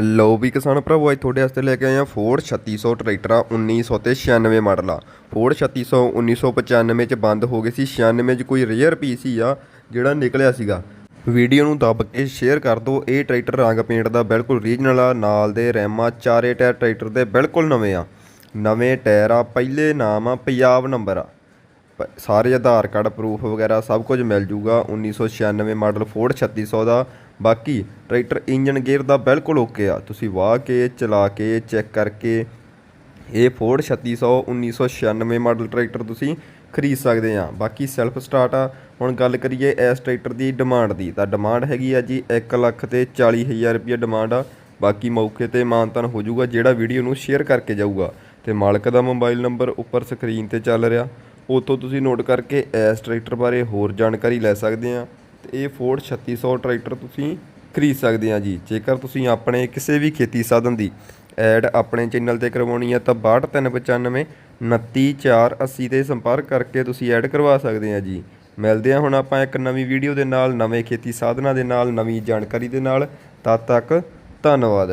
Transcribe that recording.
ਲਓ ਵੀ ਕਿਸਾਨ ਭਰਾਵੋ, ਅੱਜ ਤੁਹਾਡੇ ਵਾਸਤੇ ਲੈ ਕੇ ਆਏ ਆ ਫੋਰਡ 3600 ਟਰੈਕਟਰ ਆ 1900 ਤੇ 96 ਮਾਡਲ ਆ। ਫੋਰਡ 3600 1995 ਚ ਬੰਦ ਹੋ ਗਏ ਸੀ 96 ਚ ਕੋਈ ਰੇਅਰ ਪੀਸ ਹੀ ਆ, ਜਿਹੜਾ ਨਿਕਲਿਆ ਸੀਗਾ। ਵੀਡੀਓ ਨੂੰ ਦੱਬ ਕੇ ਸ਼ੇਅਰ ਕਰ ਦਿਓ, ਇਹ ਟਰੈਕਟਰ ਰੰਗ ਪੇਂਟ ਦਾ ਬਿਲਕੁਲ ਰੀਜਨਲ ਆ, ਨਾਲ ਦੇ ਰੈਮਾਂ ਚਾਰੇ ਟਾਇਰ ਟਰੈਕਟਰ ਦੇ ਬਿਲਕੁਲ ਨਵੇਂ ਆ। ਨਵੇਂ ਟਾਇਰ ਆ, ਪਹਿਲੇ ਨਾਮ ਆ, ਪੰਜਾਬ ਨੰਬਰ ਆ। ਸਾਰੇ ਆਧਾਰ ਕਾਰਡ ਪ੍ਰੂਫ ਵਗੈਰਾ ਸਭ ਕੁਝ ਮਿਲ ਜੂਗਾ। 1996 ਮਾਡਲ ਫੋਰਡ 3600 ਦਾ। ਬਾਕੀ ਟਰੈਕਟਰ ਇੰਜਨ ਗੇਅਰ ਦਾ ਬਿਲਕੁਲ ਓਕੇ ਆ। ਤੁਸੀਂ ਵਾਹ ਕੇ, ਚਲਾ ਕੇ ਚੈੱਕ ਕਰਕੇ ਇਹ ਫੋਰਡ 3600 1996 ਮਾਡਲ ਟਰੈਕਟਰ ਤੁਸੀਂ ਖਰੀਦ ਸਕਦੇ ਆ। ਬਾਕੀ ਸੈਲਫ ਸਟਾਰਟ ਆ। ਹੁਣ ਗੱਲ ਕਰੀਏ ਇਸ ਟਰੈਕਟਰ ਦੀ ਡਿਮਾਂਡ ਦੀ। ਤਾਂ ਡਿਮਾਂਡ ਹੈਗੀ ਆ ਜੀ 1 ਲੱਖ ਤੇ 40000 ਰੁਪਏ ਡਿਮਾਂਡ ਆ। ਬਾਕੀ ਮੌਕੇ ਤੇ ਮਾਨਤਨ ਹੋ ਜਾਊਗਾ ਜਿਹੜਾ ਵੀਡੀਓ ਨੂੰ ਸ਼ੇਅਰ ਕਰਕੇ ਜਾਊਗਾ। ਤੇ ਮਾਲਕ ਦਾ ਮੋਬਾਈਲ ਨੰਬਰ ਉੱਪਰ ਸਕਰੀਨ ਤੇ ਚੱਲ ਰਿਹਾ। ਉੱਥੋਂ ਤੁਸੀਂ ਨੋਟ ਕਰਕੇ ਇਸ ਟਰੈਕਟਰ ਬਾਰੇ ਹੋਰ ਜਾਣਕਾਰੀ ਲੈ ਸਕਦੇ ਆ ਤੇ ਇਹ ਫੋਰਡ 3600 ਟਰੈਕਟਰ ਤੁਸੀਂ ਖਰੀਦ ਸਕਦੇ ਆ ਜੀ। ਜੇਕਰ ਤੁਸੀਂ ਆਪਣੇ ਕਿਸੇ ਵੀ ਖੇਤੀ ਸਾਧਨ ਦੀ ਐਡ ਆਪਣੇ ਚੈਨਲ ਤੇ ਕਰਵਾਉਣੀ ਹੈ ਤਾਂ 62395 29480 ਤੇ ਸੰਪਰਕ ਕਰਕੇ ਤੁਸੀਂ ਐਡ ਕਰਵਾ ਸਕਦੇ ਆ ਜੀ। ਮਿਲਦੇ ਆ ਹੁਣ ਆਪਾਂ ਇੱਕ ਨਵੀਂ ਵੀਡੀਓ ਦੇ ਨਾਲ, ਨਵੇਂ ਖੇਤੀ ਸਾਧਨਾਂ ਦੇ ਨਾਲ, ਨਵੀਂ ਜਾਣਕਾਰੀ ਦੇ ਨਾਲ। ਤਦ ਤੱਕ ਧੰਨਵਾਦ।